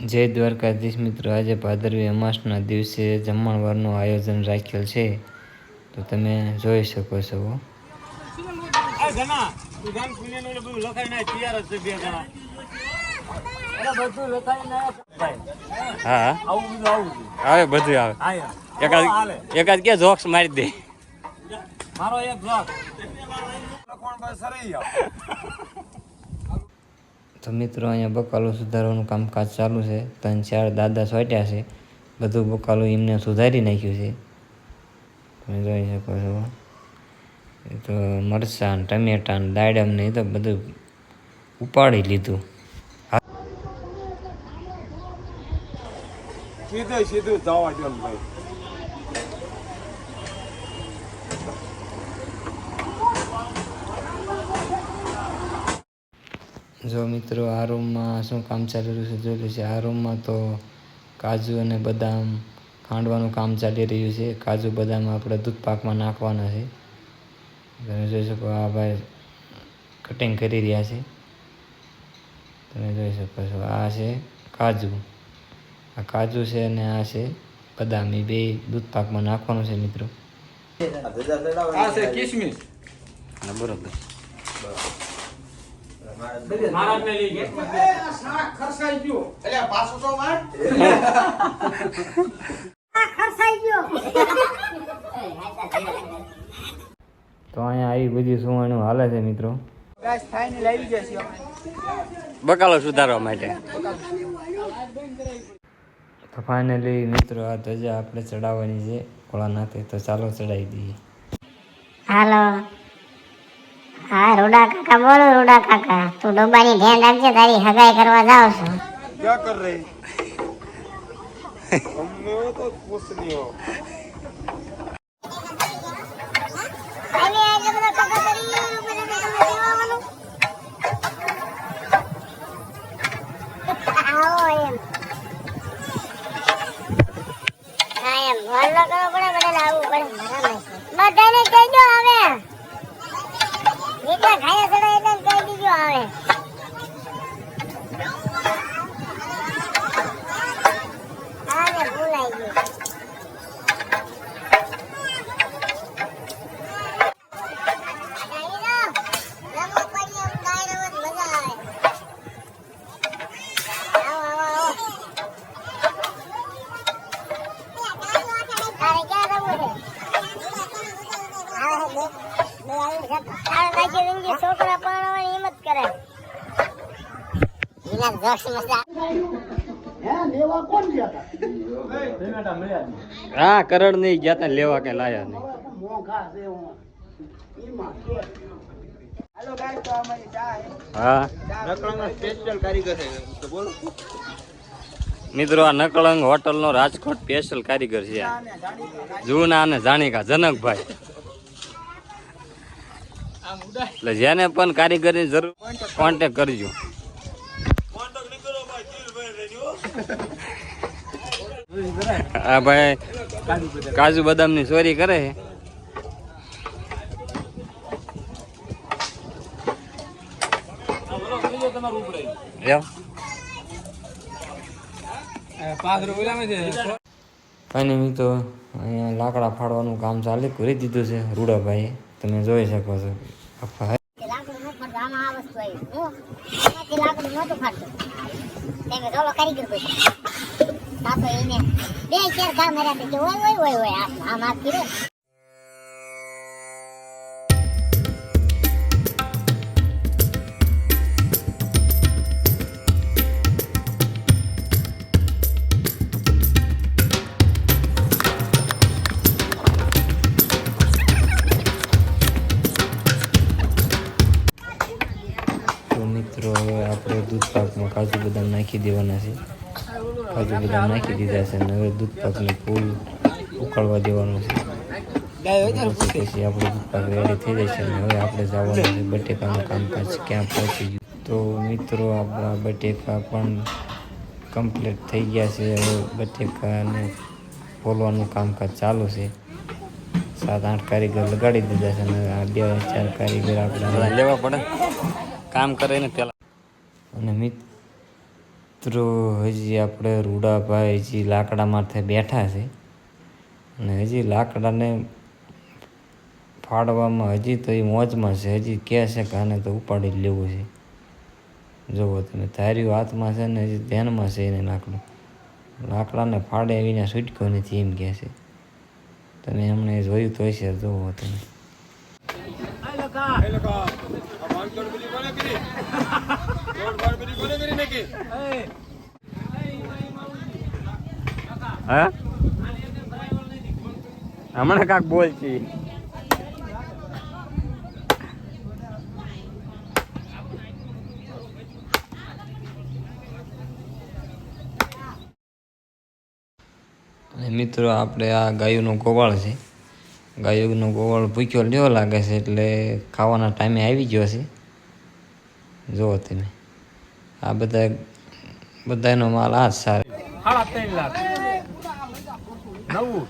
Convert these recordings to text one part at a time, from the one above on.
જય દ્વારકાધીશ મિત્રો. આજે ભાદરવી અમાસના દિવસે જમણવારનું આયોજન રાખેલ છે. તો તમે જોઈ શકો છો. હા આવું બધું આવે બધું આવે. એકાદ. એકાદ કે જોક્સ મારી દે. મારો એક સરૈયા તો મિત્રો, અહીંયા બકાલો સુધારવાનું કામકાજ ચાલુ છે. ત્રણ ચાર દાદા સોટ્યા છે. બધું બકાલું એમને સુધારી નાખ્યું છે. તમે જોઈ શકો છો. એ તો મરચાં, ટમેટાં, દાડમ ને એ તો બધું ઉપાડી લીધું. સીધું સીધું જવા ભાઈ. જો મિત્રો આ રૂમમાં શું કામ ચાલી રહ્યું છે? જોઈ લો છે આ રૂમમાં તો કાજુ અને બદામ ખાંડવાનું કામ ચાલી રહ્યું છે. કાજુ બદામ આપણે દૂધ પાકમાં નાખવાના છે. તમે જોઈ શકો આ ભાઈ કટિંગ કરી રહ્યા છે. તમે જોઈ શકો છો આ છે કાજુ. આ કાજુ છે અને આ છે બદામ. એ બે દૂધ પાકમાં નાખવાનું છે મિત્રો. આ છે કિસમિસ. બરોબર. મહારાજને લઈ ગયા. તો અહીંયા આવી બધી સુવાણું હાલે છે મિત્રો. બકાલો સુધારવા માટે. તો ફાઇનલી મિત્રો આ ધજા આપણે ચડાવવાની છે. ભોળાનાથે તો ચાલો ચડાવી દઈએ. હાલો. હા રૂડા કાકા બોલો રૂડા કાકા તું ડબ્બાની ધ્યાન રાખજે તારી હગાઈ કરવા જાવ છો ક્યાં કર રહી અમને તો ખુશ નહીં હો બધાને કહેજો હવે જેટલા ખાયા ચડે એટલે કહી દીજો હવે આને ભૂલાઈ ગયું છોકરા પરણવાની હિંમત કરે વિના જોશ મજા હા કરણ નહીં ગયા તા, લેવા કે લાયા નહીં. મિત્રો, આ નકળંગ હોટલ નો રાજકોટ સ્પેશિયલ કારીગર છે. જૂના અને જાણીકા, જનકભાઈ. એટલે જેને પણ કારીગરની જરૂર કોન્ટેક કરજો. આ ભાઈ કાજુ બદામની ચોરી કરે છે. મિત્રો અહીંયા લાકડા ફાડવાનું કામ ચાલે કરી દીધું છે રૂડાભાઈ તમે જોઈ શકો છો. લાકડું નહોતું તમે રોલો કારીગર કોઈ કાતો એને બે ચાર ઘા માર્યા કે ઓય ઓય ઓય ઓય આમ આમ કર્યો. પાકમાં કાજુ બદામ નાખી દેવાના છે. કાજુ બદામ નાખી દીધા છે હવે દૂધ પાકને ફૂલ ઉકાળવા દેવાનું છે. પછી આપણો દૂધ પાક રેડી થઈ જશે અને હવે આપણે જવાનું છે બટેકાનું કામકાજ, ક્યાં પહોંચી ગયું. તો મિત્રો, આપણા બટેકા પણ કમ્પ્લીટ થઈ ગયા છે. હવે બટેકાને ફોલવાનું કામકાજ ચાલુ છે. સાત, આઠ કારીગર લગાડી દીધા છે અને આ બે, ચાર કારીગર આપણે લેવા પડે. કામ કરે ને પેલા અને મિત્ર મિત્રો હજી આપણે રૂડાભાઈ હજી લાકડા માથે બેઠા છે. અને હજી લાકડાને ફાડવામાં હજી તો એ મોજમાં છે. હજી કહે છે કે આને તો ઉપાડી જ લેવું છે. જુઓ તમે ધાર્યું હાથમાં છે ને હજી ધ્યાનમાં છે એને લાકડું. લાકડાને ફાડે એવીને છૂટકો નથી એમ કહે છે. તમે એમણે જોયું તો હશે જુઓ તમે. હા? હમણાં કાક બોલ છે. મિત્રો આપણે આ ગાયોનો ગોવાળ છે. ગાયોનો ગોવાળ ભૂખ્યો લેવો લાગે છે એટલે ખાવાના ટાઈમે આવી ગયો છે. જુઓ તમે આ બધા બધાનો માલ આ સારો. સાડા ત્રણ લાખ. નવું.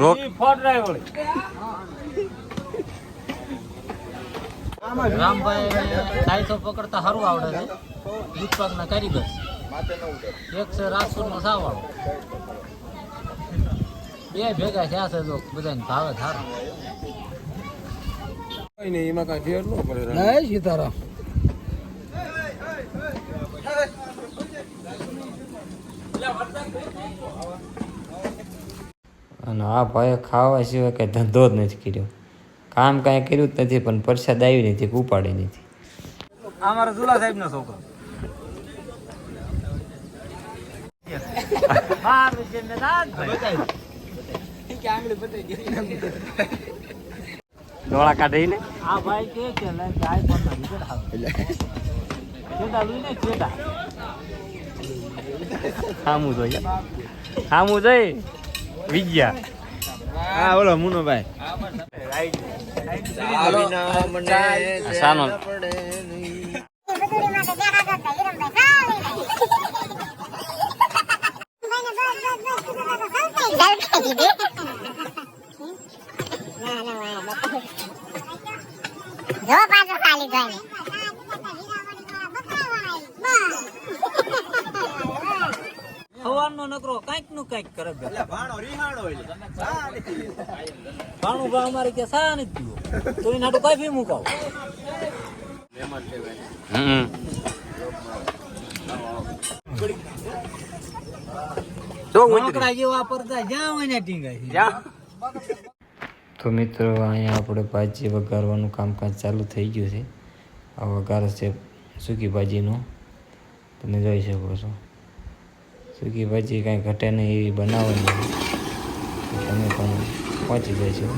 રોક. ફોર ડ્રાઈવ રામભાઈ ઢાઈસો પકડતા સારું આવડે છે. દૂધપાકના કરી કારીગર. એક છે રાજકોટ નો સાવાળો. બે ભેગા થયા છે જો બધાને ભાવે સારું. અને આ ભાઈએ ખાવા સિવાય કંઈ ધંધો જ નથી કર્યો. કામ કાંઈ કર્યું જ નથી પણ પરસાદ આવી નથી ઉપાડી નથી. આ મારા ઝુલા સાહેબ નો છોકરો. ડોળા કાઢી આ ભાઈ કે કે ગાય પણ નથી ચેટા ને ચેટા સામું જોઈએ હામું જોઈ. વિજ્ઞા. હા બોલો મુનોભાઈ. સાનો એ બધું માટે બેઠા હતા હિરમભાઈ ખાલી નહીં ના ના જો પાછો ખાલી જોઈને. સવારનો નકરો કંઈકનું કંઈક કરે ભાણો રીહાણો ભાણું ભાવ અમારે કે સા નથી પીવો. તો એના તો કાફી ફી મુકાવ? ને તો મિત્રો અહીંયા આપણે ભાજી વઘારવાનું કામકાજ ચાલુ થઈ ગયું છે. આ વઘાર છે સૂકી ભાજીનું તમે જોઈ શકો છો. સૂકી ભાજી કાંઈ ઘટે નહીં એવી બનાવવાની. તમે પણ પહોંચી જશો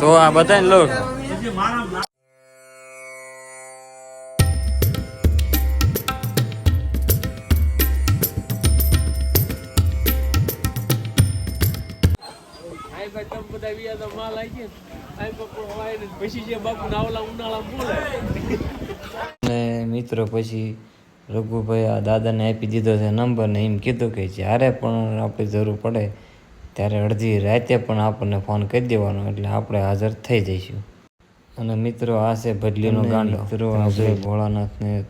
તો આ બધાને લો. મિત્રો પછી રઘુભાઈ આ દાદાને આપી દીધો છે નંબર ને એમ કીધું કે જ્યારે પણ આપણે જરૂર પડે ત્યારે અડધી રાતે પણ આપણને ફોન કરી દેવાનો એટલે આપણે હાજર થઈ જઈશું. અને મિત્રો આ છે ભડલીનો ગાંડો. મિત્રો ભોળાનાથને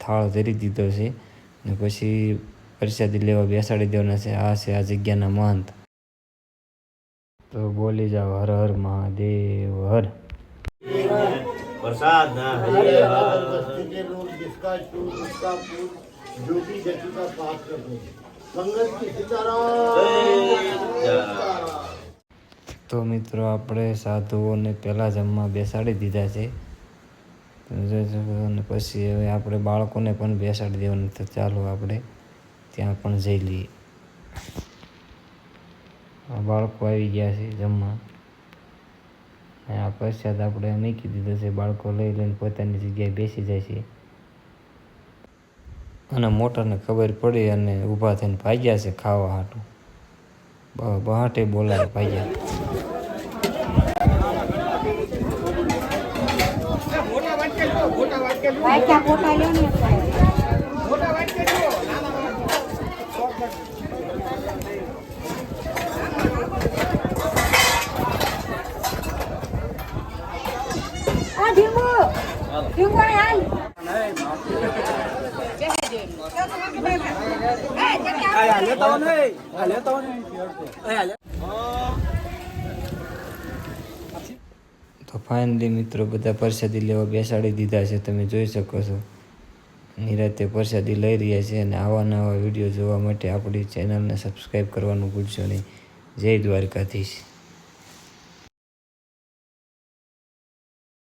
થાળ ધરી દીધો છે ને પછી પ્રસાદી લેવા બેસાડી દેવાના છે. આ છે આ જગ્યાના મહંત. તો બોલી જાઓ હર હર મહાદેવ હર. પ્રસાદ હર. તો મિત્રો આપણે સાધુઓને પહેલાં જમવા બેસાડી દીધા છે. અને પછી હવે આપણે બાળકોને પણ બેસાડી દેવાનું તો ચાલો આપણે ત્યાં પણ જઈ લઈએ. બાળકો આવી ગયા છે જમવા. આ પશ્ચાત આપણે મૂકી દીધો છે. બાળકો લઈ લઈને પોતાની જગ્યાએ બેસી જાય છે. અને મોટરને ખબર પડી અને ઊભા થઈને ભાગ્યા છે ખાવા હાટું. બહાટે બોલાવે ભાગ્યા. તો ફાઇનલી મિત્રો, બધા પ્રસાદી લેવા બેસાડી દીધા છે, તમે જોઈ શકો છો. નિરાતે પ્રસાદી લઈ રહ્યા છે અને આવા નવા વીડિયો જોવા માટે આપણી ચેનલને સબસ્ક્રાઈબ કરવાનું ભૂલશો નહીં. જય દ્વારકાધીશ.